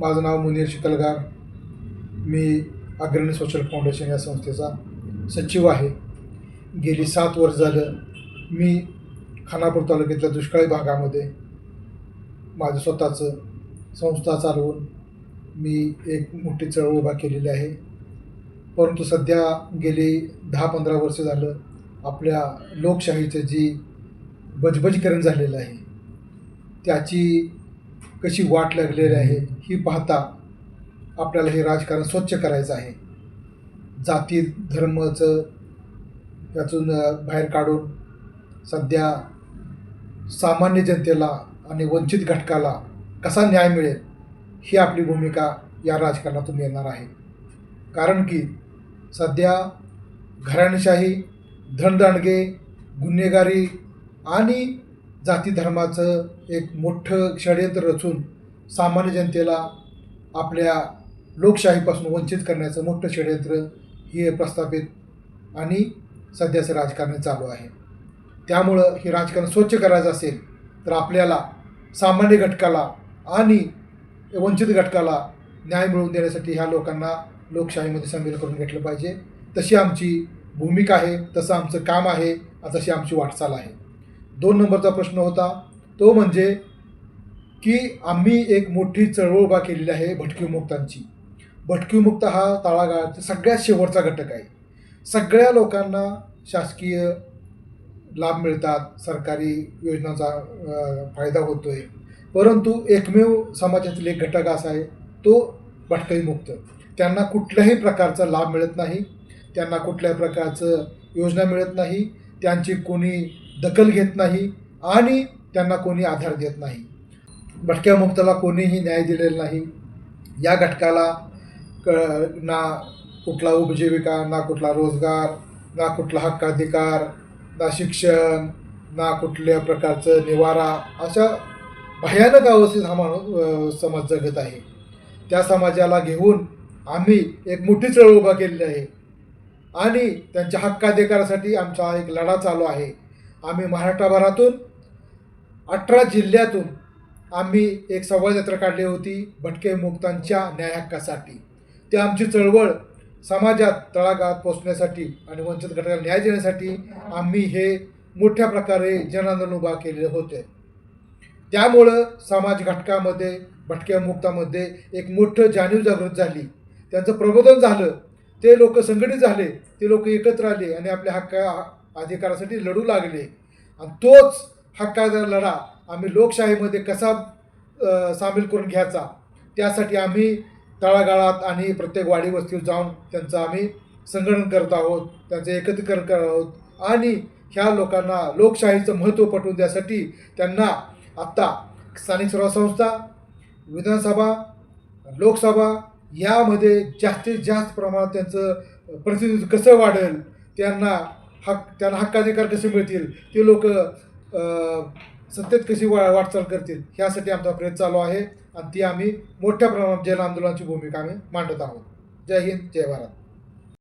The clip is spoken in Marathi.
माझं नाव मुनीर शितलगार. मी अग्रणी सोशल फाउंडेशन या संस्थेचा सचिव आहे. गेली सात वर्ष झालं मी खानापूर तालुक्यातल्या दुष्काळी भागामध्ये माझं स्वतःचं संस्था चालवून मी एक मोठी चळवळ उभा केलेली आहे. परंतु सध्या गेली दहा पंधरा वर्ष झालं आपल्या लोकशाहीचं जी बजबजीकरण झालेलं आहे त्याची कशी वाट लागलेली आहे ही पाहता आपल्याला हे राजकारण स्वच्छ करायचं आहे. जाती धर्माचं त्यातून बाहेर काढून सध्या सामान्य जनतेला आणि वंचित घटकाला कसा न्याय मिळेल ही आपली भूमिका या राजकारणातून येणार आहे. कारण की सध्या घराणेशाही धनदांडगे गुन्हेगारी आणि जाती धर्माचं एक मोठं षडयंत्र रचून सामान्य जनतेला आपल्या लोकशाहीपासून वंचित करण्याचं मोठं षडयंत्र हे प्रस्थापित आणि सध्याचं राजकारण चालू आहे. त्यामुळं हे राजकारण स्वच्छ करायचं असेल तर आपल्याला सामान्य घटकाला आणि वंचित घटकाला न्याय मिळवून देण्यासाठी ह्या लोकांना लोकशाहीमध्ये सामील करून घेतलं पाहिजे. तशी आमची भूमिका आहे तसं आमचं काम आहे तशी आमची वाटचाल आहे. दोन नंबरचा प्रश्न होता. तो म्हणजे की आम्ही एक मोठी चळवळ उभा केलेली आहे भटकीमुक्तांची भटकीमुक्त हा तळागाळाचा सगळ्यात शेवटचा घटक आहे. सगळ्या लोकांना शासकीय लाभ मिळतात सरकारी योजनांचा फायदा होतो आहे परंतु एकमेव समाजातील एक घटक असा आहे तो भटकईमुक्त त्यांना कुठल्याही प्रकारचा लाभ मिळत नाही त्यांना कुठल्याही प्रकारचं योजना मिळत नाही त्यांची कोणी दखल घेत नाही आणि त्यांना कोणी आधार देत नाही. भटक्या मुक्ताला कोणीही न्याय दिलेला नाही. या घटकाला क ना कुठला उपजीविका ना कुठला रोजगार ना कुठला हक्काधिकार ना शिक्षण ना कुठल्या प्रकारचं निवारा अशा भयानक अवस्थेत हा माणूस समाज जगत आहे. त्या समाजाला घेऊन आम्ही एक मोठी चळवळ उभा केलेली आहे. आणि त्यांच्या हक्काधिकारासाठी आमचा एक लढा चालू आहे. आम्ही महाराष्ट्रभरातून अठरा जिल्ह्यातून आम्ही एक संवादयात्रा काढली होती भटके मुक्तांच्या न्याय हक्कासाठी. ते आमची चळवळ समाजात तळागाळात पोचण्यासाठी आणि वंचित घटकाला न्याय देण्यासाठी आम्ही हे मोठ्या प्रकारे जनांदोलन उभा केलेले होते. त्यामुळं समाज घटकामध्ये भटक्या मुक्तामध्ये एक मोठं जाणीव जागृत झाली. त्यांचं प्रबोधन झालं ते लोक संघटित झाले ते लोक एकत्र आले आणि आपल्या हक्का अधिकारासाठी लढू लागले. आणि तोच हक्काचा लढा आम्ही लोकशाहीमध्ये कसा सामील करून घ्यायचा त्यासाठी आम्ही तळागाळात आणि प्रत्येक वाडी वस्तीवर जाऊन त्यांचं आम्ही संघटन करत आहोत त्यांचं एकत्रीकरण करत आहोत. आणि ह्या लोकांना लोकशाहीचं महत्त्व पटवून द्यासाठी त्यांना आत्ता स्थानिक स्वराज्य संस्था विधानसभा लोकसभा यामध्ये जास्तीत जास्त प्रमाणात त्यांचं प्रतिनिधित्व कसं वाढेल त्यांना हक त्यांना हक्काधिकार कसे मिळतील? ते लोक सत्तेत कशी वा वाटचाल करतील? ह्यासाठी आमचा प्रयत्न चालू आहे. आणि ती आम्ही मोठ्या प्रमाणात जन आंदोलनाची भूमिका आम्ही मांडत आहोत. जय हिंद जय भारत.